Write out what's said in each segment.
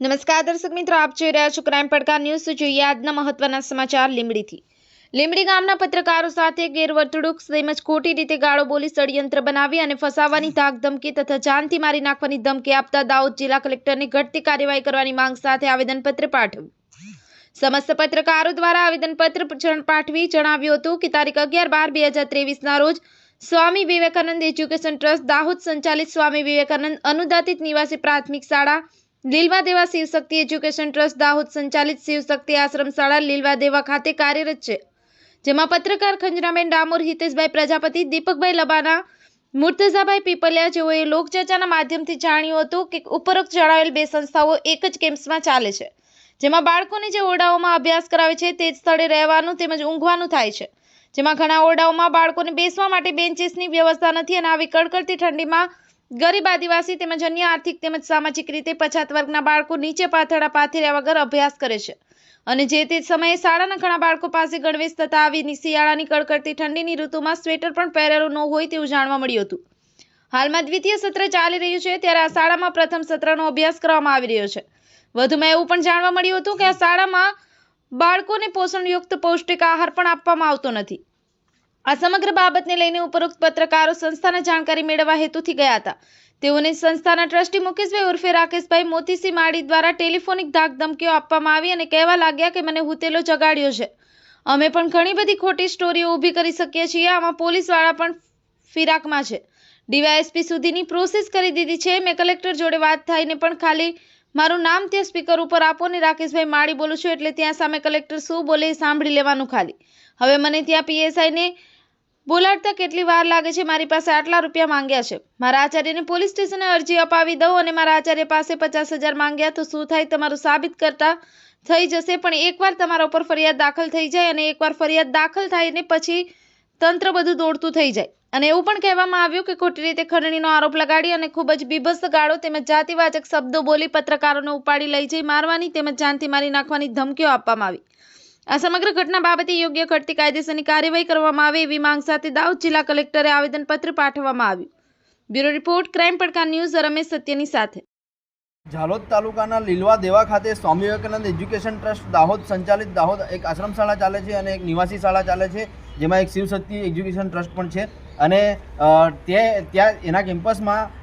નમસ્કાર દર્શક મિત્રો, આપ જોઈ રહ્યા છો ક્રાઇમ પડકાર ન્યૂઝ જોઈએ આજના મહત્વના સમાચાર લીમડીથી લીમડી ગામના પત્રકારો સાથે ગેરવર્તણૂક તેમજ ખોટી રીતે ગાળો બોલી ષડયંત્ર બનાવી અને ફસાવવાની ધાક ધમકી તથા જાનથી મારી નાખવાની ધમકી આપતા દાહોદ જિલ્લા કલેક્ટરને ઘટતી કાર્યવાહી કરવાની માંગ સાથે આવેદનપત્ર પાઠવ્યું. સમસ્ત પત્રકારો દ્વારા આવેદનપત્ર પાઠવી જણાવ્યું હતું કે તારીખ અગિયાર બાર બે હજાર ત્રેવીસના રોજ સ્વામી વિવેકાનંદ એજ્યુકેશન ટ્રસ્ટ દાહોદ સંચાલિત સ્વામી વિવેકાનંદ અનુદાતિત નિવાસી પ્રાથમિક શાળા લીલવા દેવા શિવશક્તિ એજ્યુકેશન ટ્રસ્ટ દાહોદ સંચાલિત શિવશક્તિ આશ્રમ શાળા લીલવા દેવા ખાતે કાર્યરત છે. જેમાં પત્રકાર ખંજરાબેન ડામોર, હિતેશભાઈ પ્રજાપતિ, દીપકભાઈ લબાના મુર્તઝાભાઈ પીપલિયા જેઓએ લોકચર્ચાના માધ્યમથી જાણ્યું હતું કે ઉપરોક્ત જણાવેલ બે સંસ્થાઓ એક જ કેમ્પસમાં ચાલે છે. જેમાં બાળકોને જે ઓરડાઓમાં અભ્યાસ કરાવે છે તે જ સ્થળે રહેવાનું તેમજ ઊંઘવાનું થાય છે. જેમાં ઘણા ઓરડાઓમાં બાળકોને બેસવા માટે બેન્ચીસની વ્યવસ્થા નથી અને આવી કડકડતી ઠંડીમાં ગરીબ આદિવાસી તેમજ અન્ય આર્થિક તેમજ સામાજિક રીતે પછાત વર્ગના બાળકો નીચે પાથરડા પાથર્યા વગર અભ્યાસ કરે છે. અને જે તે સમયે શાળાના ઘણા બાળકો પાસે ગણવેશ તથા આવી શિયાળાની કડકડતી ઠંડીની ઋતુમાં સ્વેટર પણ પહેરેલું ન હોય તેવું જાણવા મળ્યું હતું. હાલમાં દ્વિતીય સત્ર ચાલી રહ્યું છે ત્યારે આ શાળામાં પ્રથમ સત્રનો અભ્યાસ કરવામાં આવી રહ્યો છે. વધુમાં એવું પણ જાણવા મળ્યું હતું કે આ શાળામાં બાળકોને પોષણયુક્ત પૌષ્ટિક આહાર પણ આપવામાં આવતો નથી. આ સમગ્ર બાબતને લઈને ઉપરોક્ત પત્રકારો સંસ્થાના જાણકારી મેળવવા હેતુથી ગયા હતા. તેઓને સંસ્થાના ટ્રસ્ટી મુકેશભાઈ ઉર્ફે રાકેશભાઈ મોતીસી માળી દ્વારા ટેલિફોનિક ધાક ધમકીઓ આપવામાં આવી અને કહેવા લાગ્યા કે મને હુતેલો જગાડ્યો છે. અમે પણ ઘણી બધી ખોટી સ્ટોરીઓ ઊભી કરી શકીએ છીએ. આમાં પોલીસવાળા પણ ફિરાકમાં છે. ડીવાયએસપી સુધીની પ્રોસેસ કરી દીધી છે. મેં કલેક્ટર જોડે વાત થઈને પણ ખાલી મારું નામ ત્યાં સ્પીકર ઉપર આપો ને રાકેશભાઈ માળી બોલું છું એટલે ત્યાં સામે કલેક્ટર શું બોલે સાંભળી લેવાનું ખાલી. હવે મને ત્યાં પીએસઆઈને બોલાડતા કેટલી વાર લાગે છે? મારી પાસે આટલા રૂપિયા માંગ્યા છે. મારા આચાર્યને પોલીસ સ્ટેશને અરજી અપાવી દઉં અને મારા આચાર્ય પાસે પચાસ હજાર માંગ્યા તો શું થાય? તમારું સાબિત કરતા થઈ જશે, પણ એકવાર તમારા ઉપર ફરિયાદ દાખલ થઈ જાય અને એકવાર ફરિયાદ દાખલ થાય ને પછી તંત્ર બધું દોડતું થઈ જાય. અને એવું પણ કહેવામાં આવ્યું કે ખોટી રીતે ખંડણીનો આરોપ લગાડી અને ખૂબ જ બીભત્સ ગાળો તેમજ જાતિવાચક શબ્દો બોલી પત્રકારોને ઉપાડી લઈ જઈ મારવાની તેમજ જાનથી મારી નાખવાની ધમકીઓ આપવામાં આવી. આ સમગ્ર ઘટના બાબતે યોગ્ય ઘટતી કાયદેસરની કાર્યવાહી કરવામાં આવે એવી માંગ સાથે દાહોદ જિલ્લા કલેક્ટરે આવેદનપત્ર પાઠવવામાં આવ્યું. Bureau report, crime Padkar news, Ramesh સત્યની સાથે. ઝાલોદ તાલુકાના લીલવા દેવા ખાતે સ્વામી વિવેકાનંદ એજ્યુકેશન ટ્રસ્ટ દાહોદ સંચાલિત દાહોદ એક આશ્રમ શાળા ચાલે છે અને એક નિવાસી શાળા ચાલે છે, જેમાં એક શિવશક્તિ એજ્યુકેશન ટ્રસ્ટ પણ છે. અને તે, ત્યાં, એના કેમ્પસમાં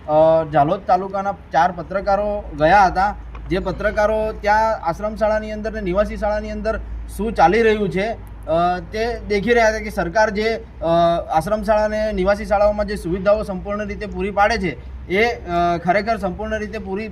ઝાલોદ તાલુકાના ચાર પત્રકારો ગયા હતા. જે પત્રકારો ત્યાં આશ્રમ શાળાની અંદર ને નિવાસી શાળાની અંદર શું ચાલી રહ્યું છે? તે દેખી રહ્યા હતા કે સરકાર જે આશ્રમ શાળા અને નિવાસી શાળાઓમાં જે સુવિધાઓ સંપૂર્ણ રીતે પૂરી પાડે છે, એ ખરેખર સંપૂર્ણ રીતે પૂરી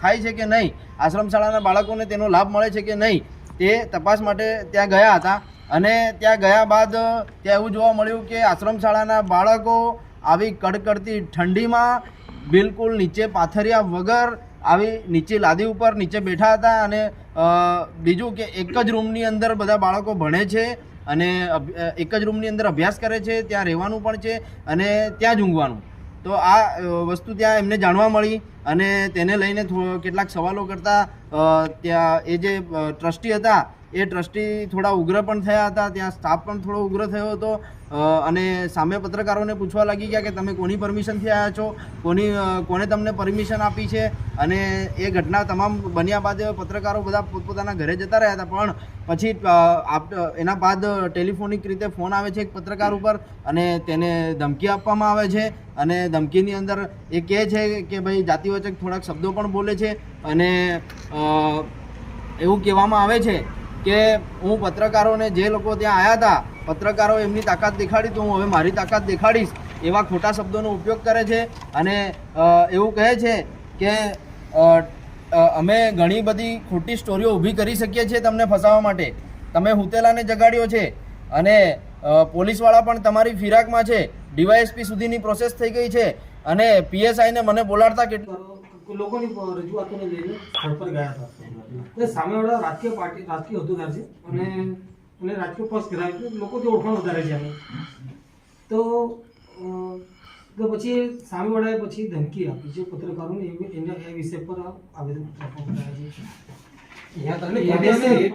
થાય છે કે નહીં? આશ્રમ શાળાના બાળકોને તેનો લાભ મળે છે કે નહીં? તે તપાસ માટે ત્યાં ગયા હતા અને ત્યાં ગયા બાદ ત્યાં એવું જોવા મળ્યું કે આશ્રમ શાળાના બાળકો આવી કડકડતી ઠંડીમાં બિલકુલ નીચે પાથર્યા વગર આવી નીચે લાદી ઉપર નીચે બેઠા હતા અને બીજું કે એક જ રૂમની અંદર બધા બાળકો ભણે છે અને એક જ રૂમની અંદર અભ્યાસ કરે છે, ત્યાં રહેવાનું પણ છે અને ત્યાં જ ઊંઘવાનું. તો આ વસ્તુ ત્યાં એમને જાણવા મળી અને તેને લઈને કેટલાક સવાલો કરતા ત્યાં એ જે ટ્રસ્ટી હતા એ ટ્રસ્ટી થોડા ઉગ્ર પણ થયા હતા, ત્યાં સ્ટાફ પણ થોડો ઉગ્ર થયો હતો. અને સામે પત્રકારોને પૂછવા લાગી ગયા કે તમે કોની પરમિશનથી આવ્યા છો? કોની કોને તમને પરમિશન આપી છે? અને એ ઘટના તમામ બન્યા બાદ પત્રકારો બધા પોતપોતાના ઘરે જતા રહ્યા હતા. પણ પછી એના બાદ ટેલિફોનિક રીતે ફોન આવે છે એક પત્રકાર ઉપર અને તેને ધમકી આપવામાં આવે છે. અને ધમકીની અંદર એ કહે છે કે ભાઈ, જાતિવાચક થોડાક શબ્દો પણ બોલે છે અને એવું કહેવામાં આવે છે. કે હું પત્રકારોને જે લોકો ત્યાં આવ્યા હતા પત્રકારો એમની તાકાત દેખાડી તો હું હવે મારી તાકાત દેખાડીશ. એવા ખોટા શબ્દોનો ઉપયોગ કરે છે અને એવું કહે છે કે અમે ઘણી બધી ખોટી સ્ટોરીઓ ઊભી કરી શકીએ છીએ તમને ફસાવવા માટે. તમે હુતેલાને જગાડ્યો છે અને પોલીસવાળા પણ તમારી ફિરાકમાં છે. ડીવાયએસપી સુધીની પ્રોસેસ થઈ ગઈ છે અને પીએસઆઈને મને બોલાડતા કેટલું લોકોની રજૂઆતોને લઈને ગયા હતા. એટલે સામેવાળા રાજકીય પાર્ટી રાજકીય હોદ્દેદાર છે. અને અને રાજકીય પક્ષ ધરાવે છે લોકોથી ઓળખાણ વધારે છે અમે તો તો પછી સામેવાળાએ પછી ધમકી આપી છે પત્રકારોને એના એ વિષય પર આવેદન આપવામાં આવ્યા છે.